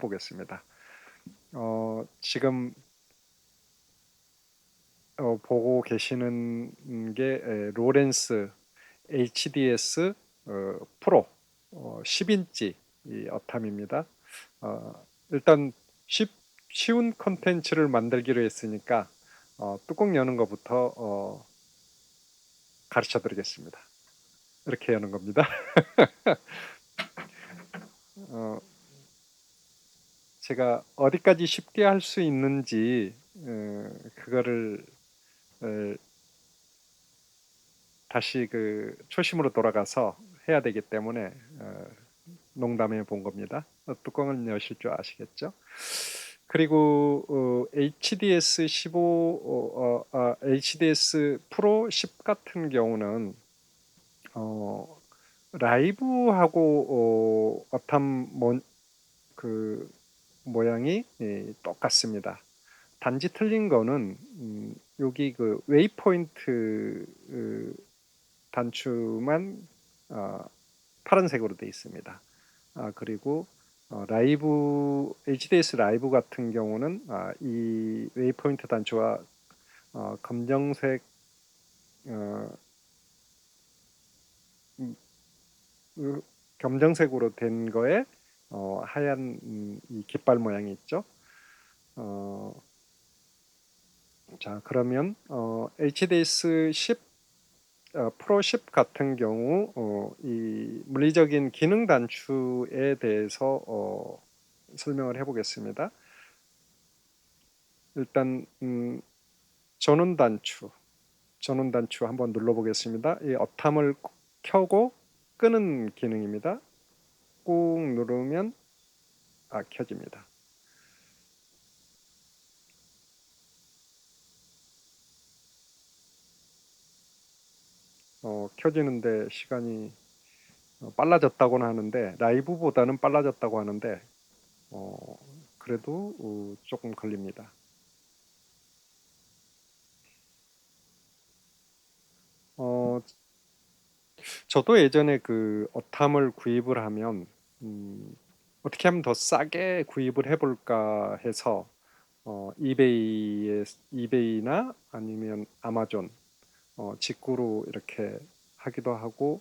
보겠습니다. 어, 지금 어, 보고 계시는 게 에, 로렌스 HDS 어, 프로 어, 10인치 이 어탐입니다. 어, 일단 쉽, 쉬운 컨텐츠를 만들기로 했으니까 어, 뚜껑 여는 것부터 어, 가르쳐 드리겠습니다. 이렇게 여는 겁니다. 어, 제가 어디까지 쉽게 할 수 있는지 어, 그거를 어, 다시 그 초심으로 돌아가서 해야 되기 때문에 어, 농담해 본 겁니다. 어, 뚜껑을 여실 줄 아시겠죠? 그리고 어, HDS 15, 어, 어, 아, HDS 프로 10 같은 경우는 어, 라이브하고 어, 뭐, 그 모양이 예, 똑같습니다. 단지 틀린 거는 음, 여기 그 웨이포인트 그 단추만 어, 파란색으로 되어 있습니다. 아, 그리고 어, 라이브 HDS 라이브 같은 경우는 아, 이 웨이포인트 단추와 어, 검정색 어, 음, 그 검정색으로 된 거에 어, 하얀 음, 이 깃발 모양이 있죠. 어, 자 그러면 어, HDS 10 어, 프로 10 같은 경우 어, 이 물리적인 기능 단추에 대해서 어, 설명을 해보겠습니다. 일단 음, 전원 단추, 전원 단추 한번 눌러보겠습니다. 이 업탐을 켜고 끄는 기능입니다. 꾹 누르면 아 켜집니다. 어, 켜지는데 시간이 어, 빨라졌다고는 하는데 라이브보다는 빨라졌다고 하는데 어, 그래도 어, 조금 걸립니다. 어, 저도 예전에 그 어탐을 구입을 하면 음, 어떻게 하면 더 싸게 구입을 해볼까 해서 어, 이베이에 이베이나 아니면 아마존 어, 직구로 이렇게 하기도 하고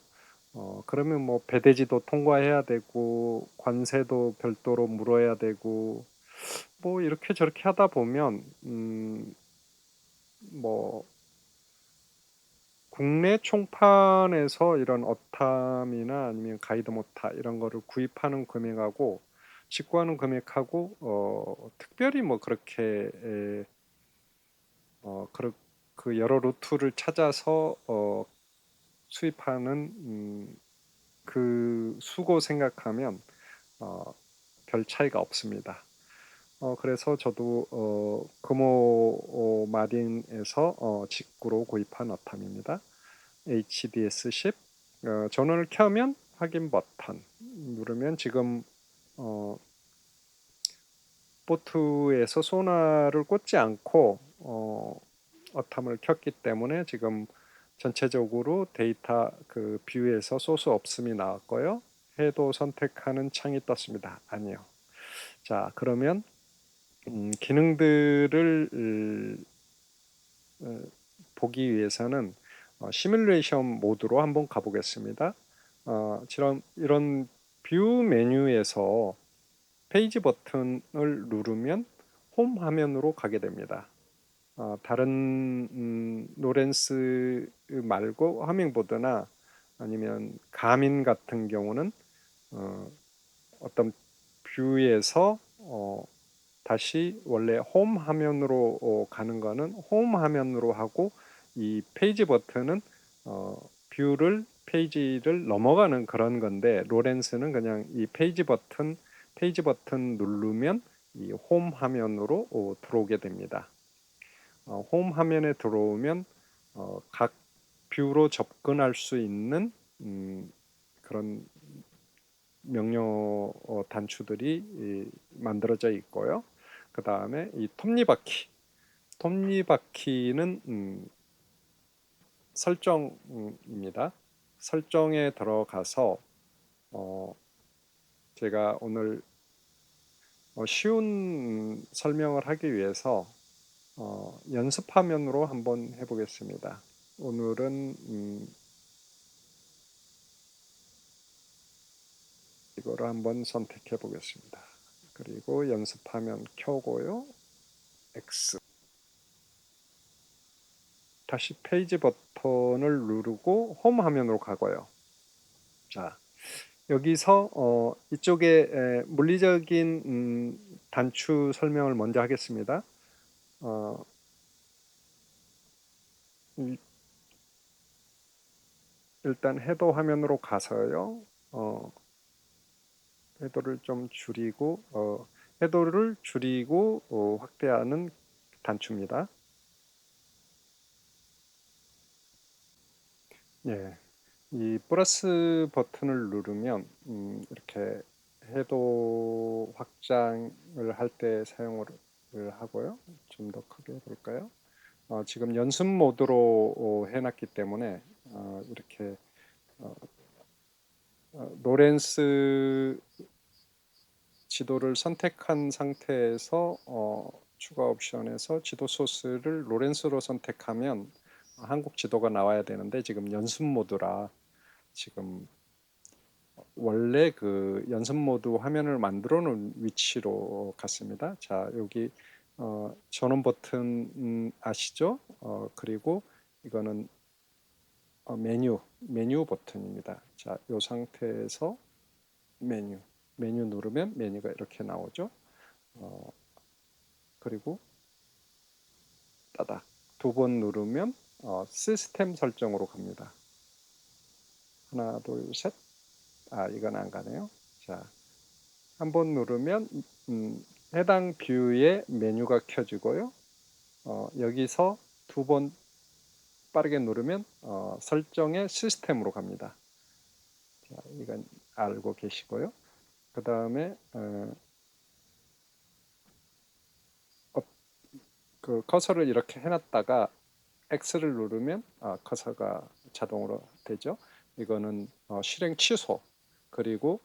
어, 그러면 뭐 배대지도 통과해야 되고 관세도 별도로 물어야 되고 뭐 이렇게 저렇게 하다 보면 음, 뭐 국내 총판에서 이런 어탐이나 아니면 가이드 모타 이런 거를 구입하는 금액하고 직구하는 금액하고 어, 특별히 뭐 그렇게 에, 어, 그렇 그 여러 루트를 찾아서 어, 수입하는 음, 그 수고 생각하면 어, 별 차이가 없습니다. 어, 그래서 저도 어, 금호 어, 마린에서 어, 직구로 구입한 어탐입니다. HDS 10 어, 전원을 켜면 확인 버튼 누르면 지금 어, 보트에서 소나를 꽂지 않고 어, 어탐을 켰기 때문에 지금 전체적으로 데이터 그 뷰에서 소스 없음이 나왔고요. 해도 선택하는 창이 떴습니다. 아니요. 자 그러면 음, 기능들을 어, 보기 위해서는 어, 시뮬레이션 모드로 한번 가보겠습니다. 어, 이런, 뷰 메뉴에서 페이지 버튼을 누르면 홈 화면으로 가게 됩니다. 어, 다른 음, 노렌스 말고 허밍보드나 아니면 가민 같은 경우는 어, 어떤 뷰에서 어, 다시 원래 홈 화면으로 어, 가는 거는 홈 화면으로 하고 이 페이지 버튼은 어, 뷰를 페이지를 넘어가는 그런 건데 로렌스는 그냥 이 페이지 버튼 페이지 버튼 누르면 이 홈 화면으로 어, 들어오게 됩니다. 어, 홈 화면에 들어오면 어, 각 뷰로 접근할 수 있는 음, 그런 명령 어, 단추들이 이, 만들어져 있고요. 그 다음에 이 톱니바퀴, 톱니바퀴는 음, 설정입니다. 설정에 들어가서 어, 제가 오늘 어, 쉬운 설명을 하기 위해서 어, 연습 화면으로 한번 해보겠습니다. 오늘은 음, 이거를 한번 선택해 보겠습니다. 그리고 연습 화면 켜고요. X 다시 페이지 버튼을 누르고 홈 화면으로 가고요. 자, 여기서 어, 이쪽에 에, 물리적인 음, 단추 설명을 먼저 하겠습니다. 어, 이, 일단 헤더 화면으로 가서요. 어, 헤더를 좀 줄이고 어, 헤더를 줄이고 어, 확대하는 단추입니다. 예, 이 플러스 버튼을 누르면 음, 이렇게 해도 확장을 할 때 사용을 하고요. 좀 더 크게 해볼까요? 어, 지금 연습 모드로 어, 해놨기 때문에 어, 이렇게 어, 어, 로렌스 지도를 선택한 상태에서 어, 추가 옵션에서 지도 소스를 로렌스로 선택하면 한국 지도가 나와야 되는데 지금 연습 모드라 지금 원래 그 연습 모드 화면을 만들어 놓은 위치로 갔습니다. 자, 여기 어, 전원 버튼 음, 아시죠? 어, 그리고 이거는 어, 메뉴, 메뉴 버튼입니다. 자, 이 상태에서 메뉴, 메뉴 누르면 메뉴가 이렇게 나오죠. 어, 그리고 따닥 두 번 누르면 어, 시스템 설정으로 갑니다. 하나, 둘, 셋. 아, 이건 안 가네요. 자, 한번 누르면 음, 해당 뷰의 메뉴가 켜지고요. 어, 여기서 두 번 빠르게 누르면 어, 설정의 시스템으로 갑니다. 자, 이건 알고 계시고요. 그 다음에 어, 어, 그 커서를 이렇게 해놨다가 X를 누르면 어, 커서가 자동으로 되죠. 이거는 어, 실행 취소 그리고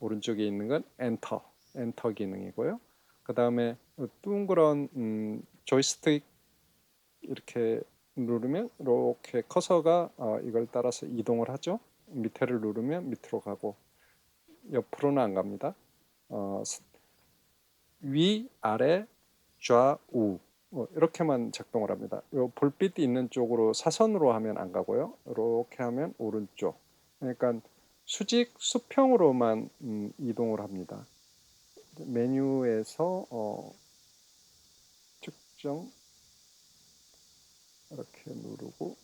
오른쪽에 있는 건 엔터 엔터 기능이고요. 그 다음에 둥그런 음, 조이스틱 이렇게 누르면 이렇게 커서가 어, 이걸 따라서 이동을 하죠. 밑에를 누르면 밑으로 가고 옆으로는 안 갑니다. 어, 위, 아래, 좌 우 어, 이렇게만 작동을 합니다. 요 불빛이 있는 쪽으로 사선으로 하면 안 가고요. 이렇게 하면 오른쪽. 그러니까 수직 수평으로만 음, 이동을 합니다. 메뉴에서 어, 측정 이렇게 누르고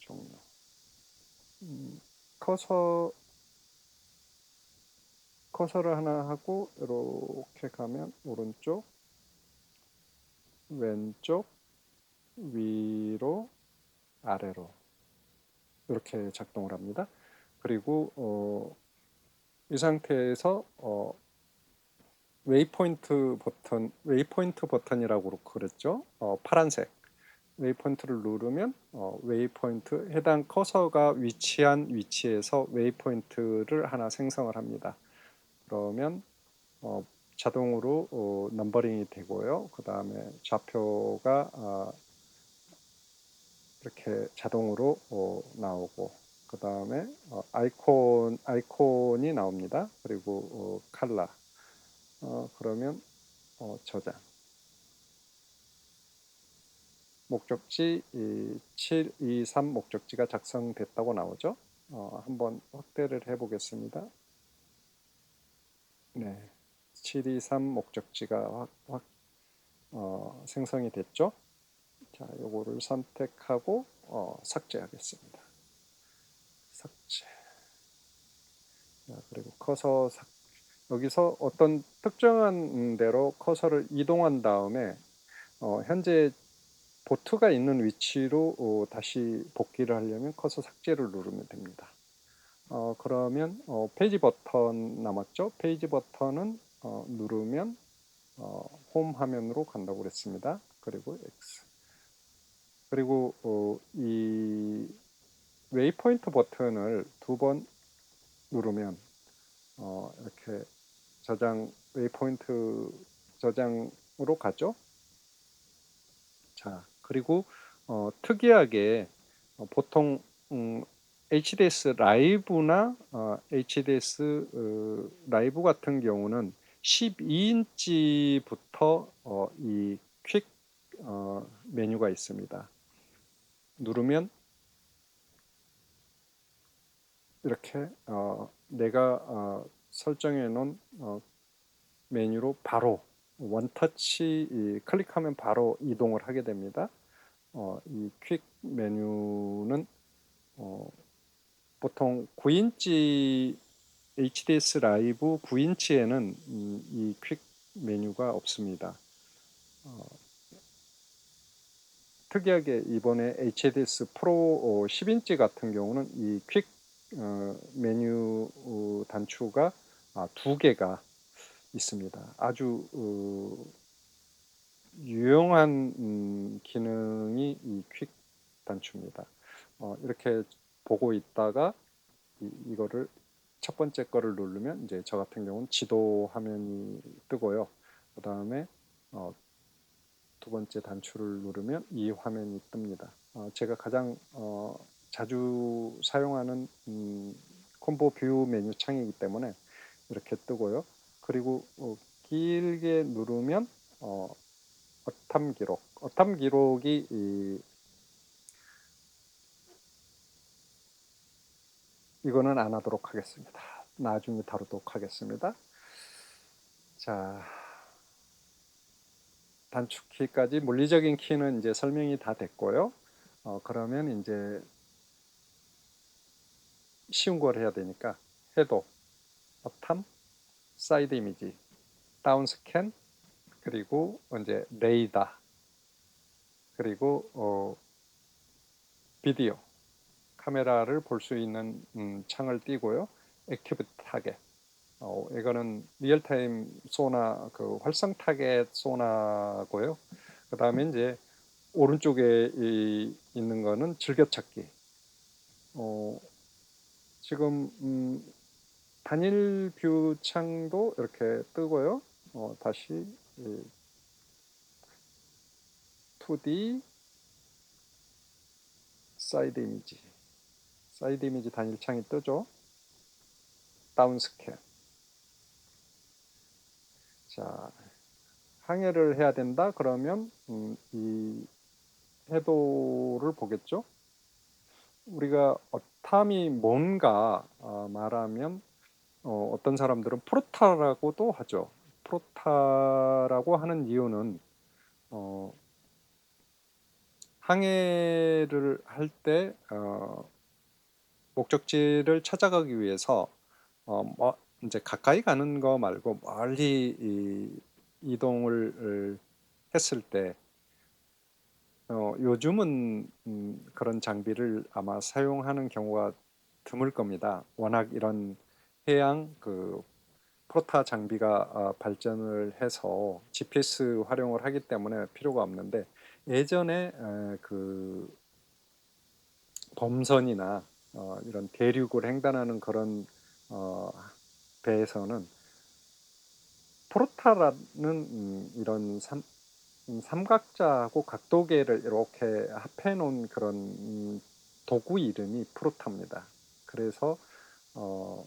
종료. 음, 커서 커서를 하나 하고 이렇게 가면 오른쪽, 왼쪽, 위로, 아래로 이렇게 작동을 합니다. 그리고 어, 이 상태에서 어, 웨이포인트 버튼, 웨이포인트 버튼이라고 그랬죠. 어, 파란색 웨이포인트를 누르면 어, 웨이포인트 해당 커서가 위치한 위치에서 웨이포인트를 하나 생성을 합니다. 그러면 어, 자동으로 어, 넘버링이 되고요. 그 다음에 좌표가 어, 이렇게 자동으로 어, 나오고 그 다음에 어, 아이콘 아이콘이 나옵니다. 그리고 어, 칼라 어, 그러면 어, 저장 목적지 723 목적지가 작성됐다고 나오죠. 어, 한번 확대를 해 보겠습니다. 네, 723 목적지가 확, 확 어, 생성이 됐죠. 자, 요거를 선택하고 어, 삭제하겠습니다. 삭제. 자, 그리고 커서 삭, 여기서 어떤 특정한 대로 커서를 이동한 다음에 어, 현재 보트가 있는 위치로 어, 다시 복귀를 하려면 커서 삭제를 누르면 됩니다. 어, 그러면 어, 페이지 버튼 남았죠? 페이지 버튼은 어, 누르면 어, 홈 화면으로 간다고 그랬습니다. 그리고 X. 그리고 어, 이 웨이포인트 버튼을 두 번 누르면 어, 이렇게 저장 웨이포인트 저장으로 가죠. 자 그리고 어, 특이하게 어, 보통 음, HDS 라이브나 어, HDS 어, 라이브 같은 경우는 12인치부터 어, 이퀵 어, 메뉴가 있습니다. 누르면 이렇게 어, 내가 어, 설정해 놓은 어, 메뉴로 바로 원터치 클릭하면 바로 이동을 하게 됩니다. 어, 이퀵 메뉴는 어, 보통 9인치 HDS 라이브 9인치에는 이퀵 메뉴가 없습니다. 어, 특이하게 이번에 HDS 프로 10인치 같은 경우는 이퀵 어, 메뉴 어, 단추가 아, 두 개가 있습니다. 아주 어, 유용한 음, 기능이 이 퀵 단추입니다. 어, 이렇게 보고 있다가 이, 이거를 첫 번째 거를 누르면 이제 저 같은 경우는 지도 화면이 뜨고요. 그 다음에 어, 두 번째 단추를 누르면 이 화면이 뜹니다. 어, 제가 가장 어, 자주 사용하는 음, 콤보 뷰 메뉴 창이기 때문에 이렇게 뜨고요. 그리고 어, 길게 누르면 어, 어탐 기록, 어탐 기록이 이, 이거는 안 하도록 하겠습니다. 나중에 다루도록 하겠습니다. 자, 단축 키까지 물리적인 키는 이제 설명이 다 됐고요. 어, 그러면 이제 쉬운 걸 해야 되니까 해도, 업탐, 사이드 이미지, 다운 스캔, 그리고 이제 레이더, 그리고 어, 비디오, 카메라를 볼 수 있는 음, 창을 띄고요. 액티브 타겟. 어, 이거는 리얼타임 소나 그 활성 타겟 소나고요. 그 다음에 이제 오른쪽에 이, 있는 거는 즐겨찾기. 어, 지금 음, 단일 뷰 창도 이렇게 뜨고요. 어, 다시 이, 2D 사이드 이미지 사이드 이미지 단일 창이 뜨죠. 다운 스캔. 자, 항해를 해야 된다. 그러면 음, 이 해도를 보겠죠. 우리가 어탐이 뭔가 어, 말하면 어, 어떤 사람들은 프로타라고도 하죠. 프로타라고 하는 이유는 어, 항해를 할때 어, 목적지를 찾아가기 위해서 어, 뭐 이제 가까이 가는 거 말고 멀리 이, 이동을 했을 때 어, 요즘은 음, 그런 장비를 아마 사용하는 경우가 드물 겁니다. 워낙 이런 해양 그 프로타 장비가 어, 발전을 해서 GPS 활용을 하기 때문에 필요가 없는데 예전에 에, 그 범선이나 어, 이런 대륙을 횡단하는 그런 어, 배에서는 프로타라는 음, 이런 삼, 음, 삼각자하고 각도계를 이렇게 합해 놓은 그런 음, 도구 이름이 프로타입니다. 그래서 어,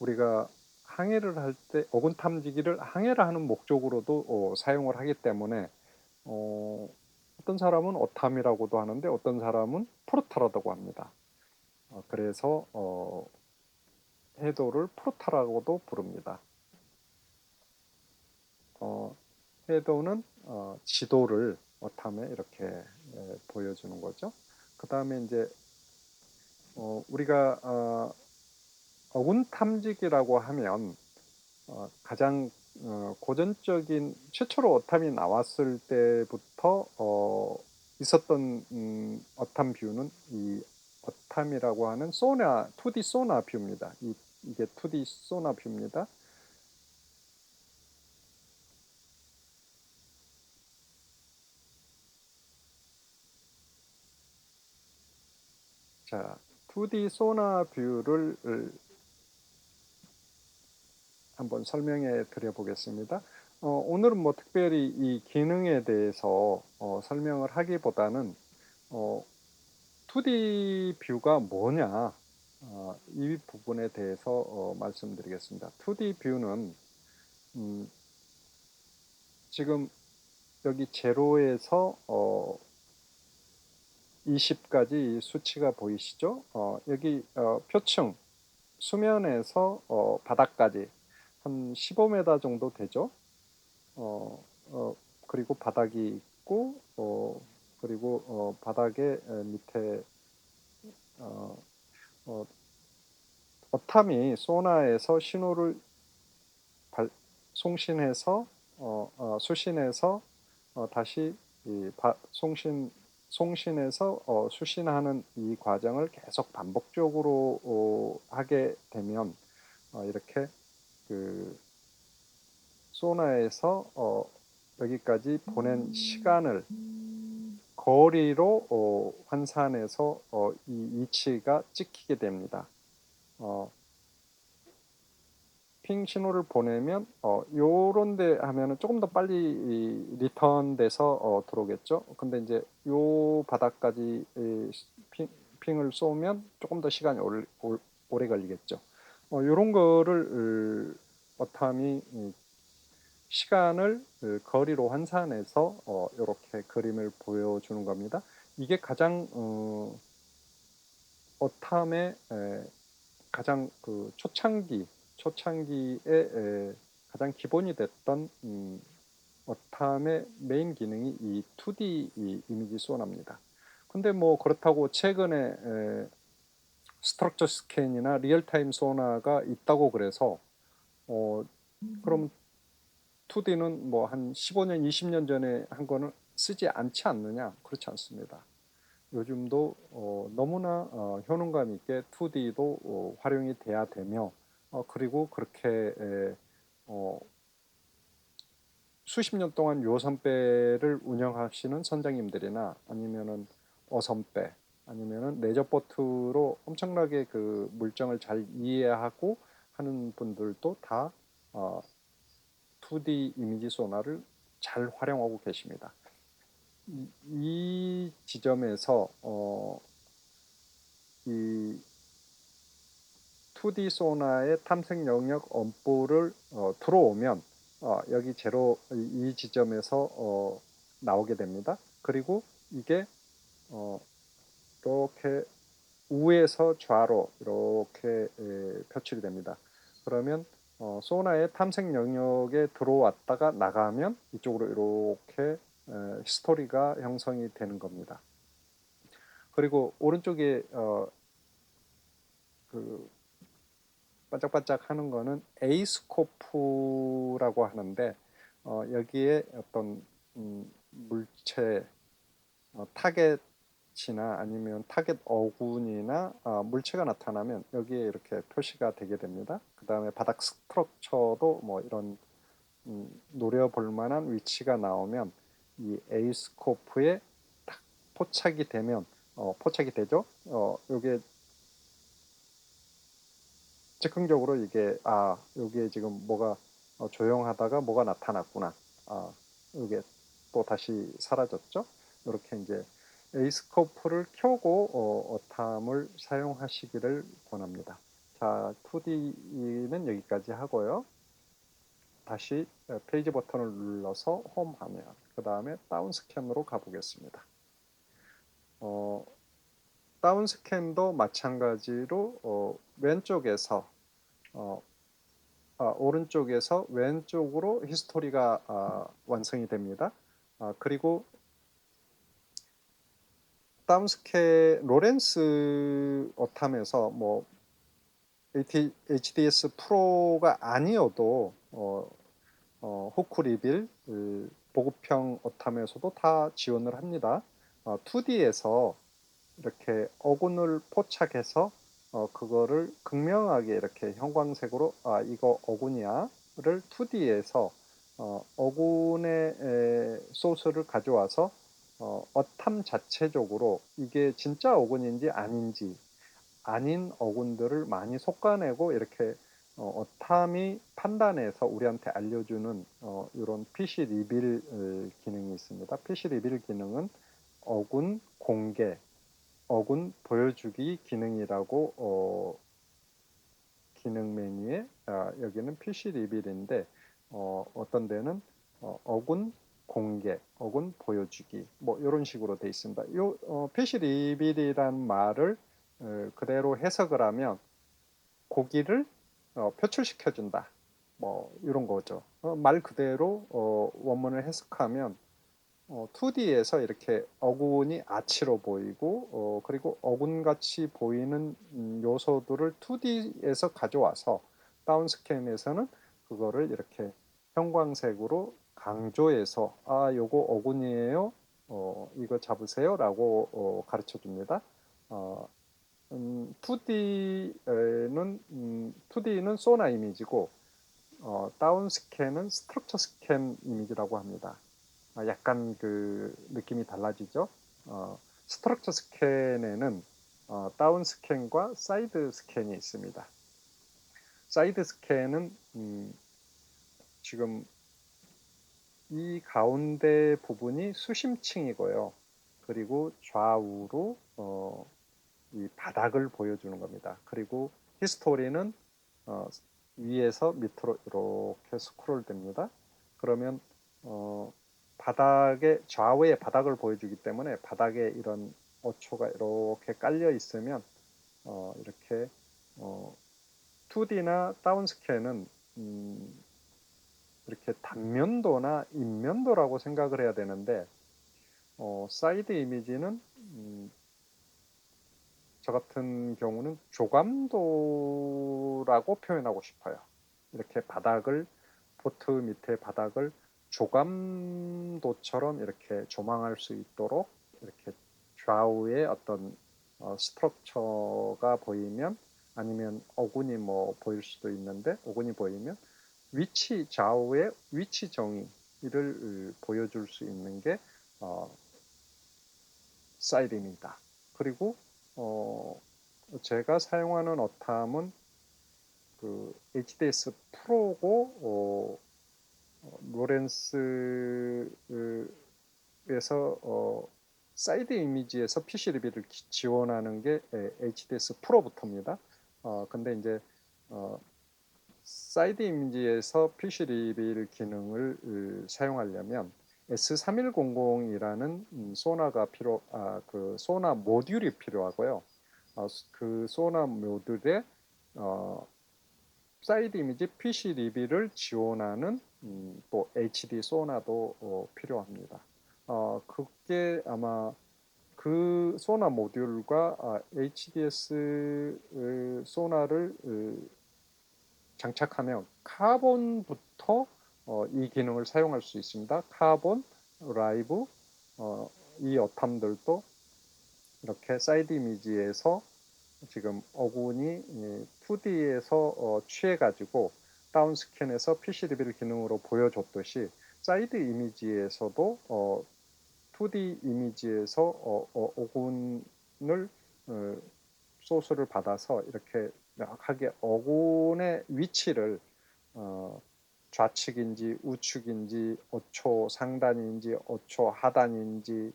우리가 항해를 할 때 어군 탐지기를 항해를 하는 목적으로도 어, 사용을 하기 때문에 어, 어떤 사람은 어탐이라고도 하는데 어떤 사람은 프로타라고 합니다. 어, 그래서 어, 해도를 프로타라고도 부릅니다. 어, 해도는 어, 지도를 어탐에 이렇게 에, 보여주는 거죠. 그 다음에 이제 어, 우리가 어, 어군 탐지기라고 하면 어, 가장 어, 고전적인 최초로 어탐이 나왔을 때부터 어, 있었던 음, 어탐 뷰는 이 어탐이라고 하는 소나 2D 소나 뷰입니다. 이, 이게 2D 소나 뷰입니다. 자, 2D 소나 뷰를 한번 설명해 드려 보겠습니다. 어, 오늘은 뭐 특별히 이 기능에 대해서 어, 설명을 하기보다는 어, 2D 뷰가 뭐냐 어, 이 부분에 대해서 어, 말씀드리겠습니다. 2D 뷰는 음, 지금 여기 제로에서 어, 20까지 수치가 보이시죠? 어, 여기 어, 표층 수면에서 어, 바닥까지 한 15m 정도 되죠. 어, 어, 그리고 바닥이 있고 어, 그리고 어, 바닥에 에, 밑에 어, 어, 어탐이 소나에서 신호를 발, 송신해서 어, 어, 수신해서 어, 다시 이 바, 송신 송신해서 어, 수신하는 이 과정을 계속 반복적으로 어, 하게 되면 어, 이렇게 그 소나에서 어, 여기까지 보낸 시간을 거리로 어, 환산해서 어, 이 위치가 찍히게 됩니다. 어, 핑 신호를 보내면 어, 요런데 하면은 조금 더 빨리 이, 리턴돼서 어, 들어오겠죠. 근데 이제 요 바닥까지 이, 핑, 핑을 쏘면 조금 더 시간이 올, 올, 오래 걸리겠죠. 어, 요런 거를 어탐이 시간을 거리로 환산해서 어, 이렇게 그림을 보여주는 겁니다. 이게 가장 어, 어탐의 에, 가장 그 초창기 초창기에 에, 가장 기본이 됐던 음, 어탐의 메인 기능이 이 2D 이 이미지 소나입니다. 근데 뭐 그렇다고 최근에 에, 스트럭처 스캔이나 리얼타임 소나가 있다고 그래서 어, 그럼 2D는 뭐 한 15년, 20년 전에 한 거는 쓰지 않지 않느냐? 그렇지 않습니다. 요즘도 어, 너무나 어, 효능감 있게 2D도 어, 활용이 돼야 되며 어, 그리고 그렇게 에, 어, 수십 년 동안 요선배를 운영하시는 선장님들이나 아니면은 어선배 아니면은 레저보트로 엄청나게 그 물정을 잘 이해하고 하는 분들도 다 어, 2D 이미지 소나를 잘 활용하고 계십니다. 이, 이 지점에서 어, 이 2D 소나의 탐색 영역 엄보를 어, 들어오면 어, 여기 제로 이 지점에서 어, 나오게 됩니다. 그리고 이게 어, 이렇게 우에서 좌로 이렇게 에, 표출이 됩니다. 그러면 어, 소나의 탐색 영역에 들어왔다가 나가면 이쪽으로 이렇게 에, 스토리가 형성이 되는 겁니다. 그리고 오른쪽에 어, 그 반짝반짝 하는 거는 에이스코프라고 하는데 어, 여기에 어떤 음, 물체 어, 타겟 위치나 아니면 타겟 어군이나 어, 물체가 나타나면 여기에 이렇게 표시가 되게 됩니다. 그 다음에 바닥 스트럭처도 뭐 이런 음, 노려볼 만한 위치가 나오면 이 에이스코프에 딱 포착이 되면 어, 포착이 되죠. 어, 요게 즉흥적으로 이게 아 여기에 지금 뭐가 어, 조용하다가 뭐가 나타났구나. 아 이게 또 다시 사라졌죠. 이렇게 이제 에이스코프를 켜고 어, 어탐을 사용하시기를 권합니다. 자, 2D는 여기까지 하고요. 다시 어, 페이지 버튼을 눌러서 홈 화면, 그 다음에 다운 스캔으로 가보겠습니다. 어, 다운 스캔도 마찬가지로 어, 왼쪽에서 어, 아, 오른쪽에서 왼쪽으로 히스토리가 아, 완성이 됩니다. 아, 그리고 다운스케 로렌스 어탐에서 뭐 HDS 프로가 아니어도 어, 어, 호크 리빌 그 보급형 어탐에서도 다 지원을 합니다. 어, 2D에서 이렇게 어군을 포착해서 어, 그거를 극명하게 이렇게 형광색으로 아 이거 어군이야를 2D에서 어, 어군의 에, 소스를 가져와서 어, 어탐 자체적으로 이게 진짜 어군인지 아닌지 아닌 어군들을 많이 속아내고 이렇게 어, 어탐이 판단해서 우리한테 알려주는 어, 이런 PC 리빌 어, 기능이 있습니다. PC 리빌 기능은 어군 공개, 어군 보여주기 기능이라고 어, 기능 메뉴에 아, 여기는 PC 리빌인데 어, 어떤 데는 어, 어군 공개, 어군 보여주기 뭐 이런 식으로 돼 있습니다. 요 어, PC 리빌이란 말을 어, 그대로 해석을 하면 고기를 어, 표출시켜 준다. 뭐 이런 거죠. 어, 말 그대로 어, 원문을 해석하면 어, 2D에서 이렇게 어군이 아치로 보이고 어, 그리고 어군같이 보이는 음, 요소들을 2D에서 가져와서 다운 스캔에서는 그거를 이렇게 형광색으로 강조해서 아 요거 어군이에요. 어, 이거 잡으세요 라고 어, 가르쳐 줍니다. 어, 음, 2D는 음, 2D는 소나 이미지고 어, 다운 스캔은 스트럭처 스캔 이미지라고 합니다. 아, 약간 그 느낌이 달라지죠. 어, 스트럭처 스캔에는 어, 다운 스캔과 사이드 스캔이 있습니다. 사이드 스캔은 음, 지금 이 가운데 부분이 수심층이고요. 그리고 좌우로 어, 이 바닥을 보여주는 겁니다. 그리고 히스토리는 어, 위에서 밑으로 이렇게 스크롤 됩니다. 그러면 어, 바닥에 좌우의 바닥을 보여주기 때문에 바닥에 이런 어초가 이렇게 깔려 있으면 어, 이렇게 어, 2D나 다운 스캔은 음, 이렇게 단면도나 인면도라고 생각을 해야 되는데 어, 사이드 이미지는 음, 저 같은 경우는 조감도라고 표현하고 싶어요. 이렇게 바닥을 보트 밑에 바닥을 조감도처럼 이렇게 조망할 수 있도록 이렇게 좌우에 어떤 어, 스트럭처가 보이면 아니면 어군이 뭐 보일 수도 있는데 어군이 보이면 위치 좌우의 위치 정의를 보여줄 수 있는 게 어, 사이드입니다. 그리고 어, 제가 사용하는 어탐은 그 HDS 프로고 어, 어, 로렌스에서 어, 사이드 이미지에서 PC 리뷰를 지원하는 게 HDS 프로부터입니다. 어, 근데 이제 어, 사이드 이미지에서 PC 리빌 기능을 으, 사용하려면 S3100이라는 음, 소나가 필요, 아, 그 소나 모듈이 필요하고요. 어, 그 소나 모듈에 어, 사이드 이미지 PC 리빌을 지원하는 음, 또 HD 소나도 어, 필요합니다. 어, 그게 아마 그 소나 모듈과 아, HDS 소나를 으, 장착하면 카본부터 어, 이 기능을 사용할 수 있습니다. 카본, 라이브, 어, 이 어탐들도 이렇게 사이드 이미지에서 지금 어군이 2D에서 어, 취해가지고 다운 스캔에서 PC 리빌 기능으로 보여줬듯이 사이드 이미지에서도 어, 2D 이미지에서 어, 어, 어군을 어, 소스를 받아서 이렇게 명확하게 어군의 위치를 어, 좌측인지 우측인지 어초 상단인지 어초 하단인지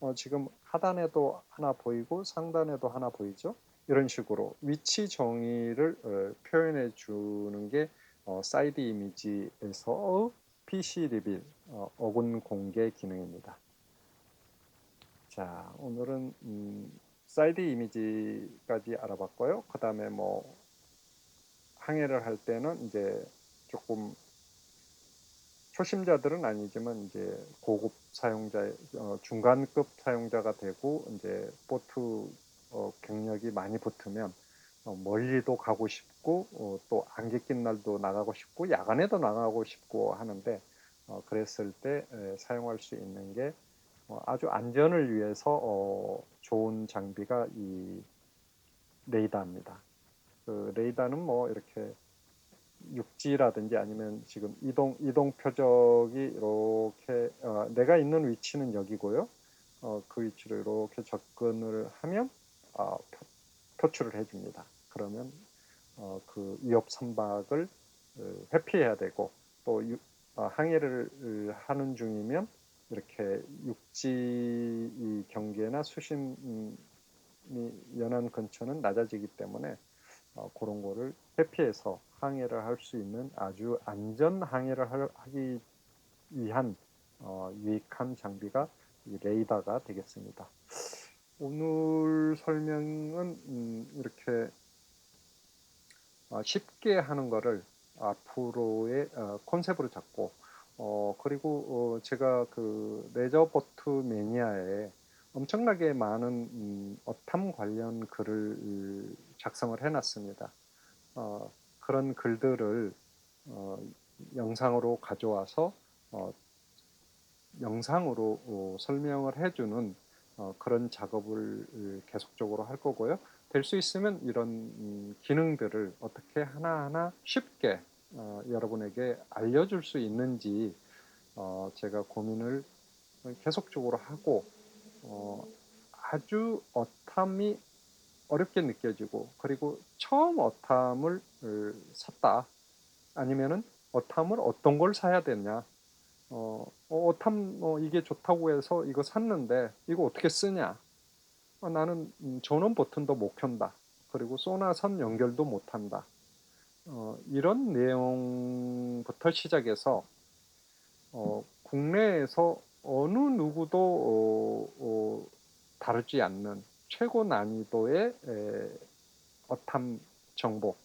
어, 지금 하단에도 하나 보이고 상단에도 하나 보이죠. 이런 식으로 위치 정의를 어, 표현해 주는 게 어, 사이드 이미지에서 PC 리빌 어, 어군 공개 기능입니다. 자 오늘은 음, 사이드 이미지까지 알아봤고요. 그 다음에 뭐 항해를 할 때는 이제 조금 초심자들은 아니지만 이제 고급 사용자, 어, 중간급 사용자가 되고 이제 보트 어, 경력이 많이 붙으면 어, 멀리도 가고 싶고 어, 또 안개 낀 날도 나가고 싶고 야간에도 나가고 싶고 하는데 어, 그랬을 때 에, 사용할 수 있는 게 어, 아주 안전을 위해서 어, 좋은 장비가 이 레이더입니다. 그 레이더는 뭐 이렇게 육지라든지 아니면 지금 이동 이동 표적이 이렇게 어, 내가 있는 위치는 여기고요. 어, 그 위치로 이렇게 접근을 하면 어, 표, 출을 해줍니다. 그러면 어, 그 위협 선박을 어, 회피해야 되고 또 유- 어, 항해를 하는 중이면 이렇게 육지 이 경계나 수심이 연안 근처는 낮아지기 때문에 어, 그런 거를 회피해서 항해를 할 수 있는 아주 안전 항해를 할- 하기 위한 어, 유익한 장비가 이 레이더가 되겠습니다. 오늘 설명은 음, 이렇게 어, 쉽게 하는 거를 앞으로의 어, 컨셉으로 잡고 어, 그리고 어, 제가 그 레저보트 매니아에 엄청나게 많은 음, 어탐 관련 글을 작성을 해놨습니다. 어, 그런 글들을 어, 영상으로 가져와서 어, 영상으로 어, 설명을 해주는 어, 그런 작업을 어, 계속적으로 할 거고요. 될 수 있으면 이런 음, 기능들을 어떻게 하나하나 쉽게 어, 여러분에게 알려줄 수 있는지 어, 제가 고민을 계속적으로 하고 어, 아주 어탐이 어렵게 느껴지고 그리고 처음 어탐을 어, 샀다. 아니면은 어탐을 어떤 걸 사야 되냐. 어, 어, 어탐 어, 이게 좋다고 해서 이거 샀는데 이거 어떻게 쓰냐. 어, 나는 음, 전원 버튼도 못 켠다. 그리고 소나 선 연결도 못 한다 어, 이런 내용부터 시작해서 어, 국내에서 어느 누구도 어, 어, 다루지 않는 최고 난이도의 에, 어탐 정보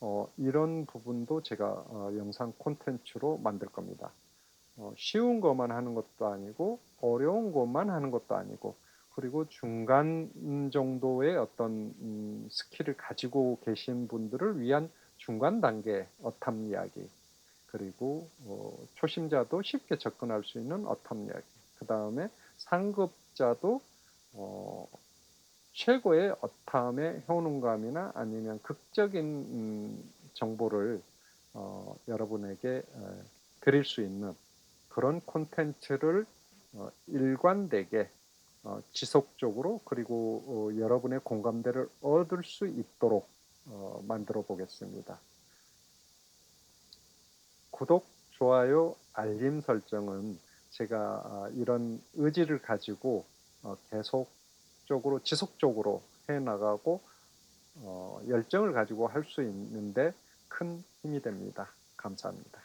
어, 이런 부분도 제가 어, 영상 콘텐츠로 만들 겁니다. 어, 쉬운 것만 하는 것도 아니고 어려운 것만 하는 것도 아니고 그리고 중간 정도의 어떤 음, 스킬을 가지고 계신 분들을 위한 중간 단계 어탐 이야기 그리고 어, 초심자도 쉽게 접근할 수 있는 어탐 이야기 그 다음에 상급자도 어, 최고의 어탐의 효능감이나 아니면 극적인 음, 정보를 어, 여러분에게 어, 드릴 수 있는 그런 콘텐츠를 어, 일관되게 어, 지속적으로 그리고 어, 여러분의 공감대를 얻을 수 있도록 어, 만들어 보겠습니다. 구독, 좋아요, 알림 설정은 제가 아, 이런 의지를 가지고 어, 계속적으로 지속적으로 해 나가고 어, 열정을 가지고 할 수 있는데 큰 힘이 됩니다. 감사합니다.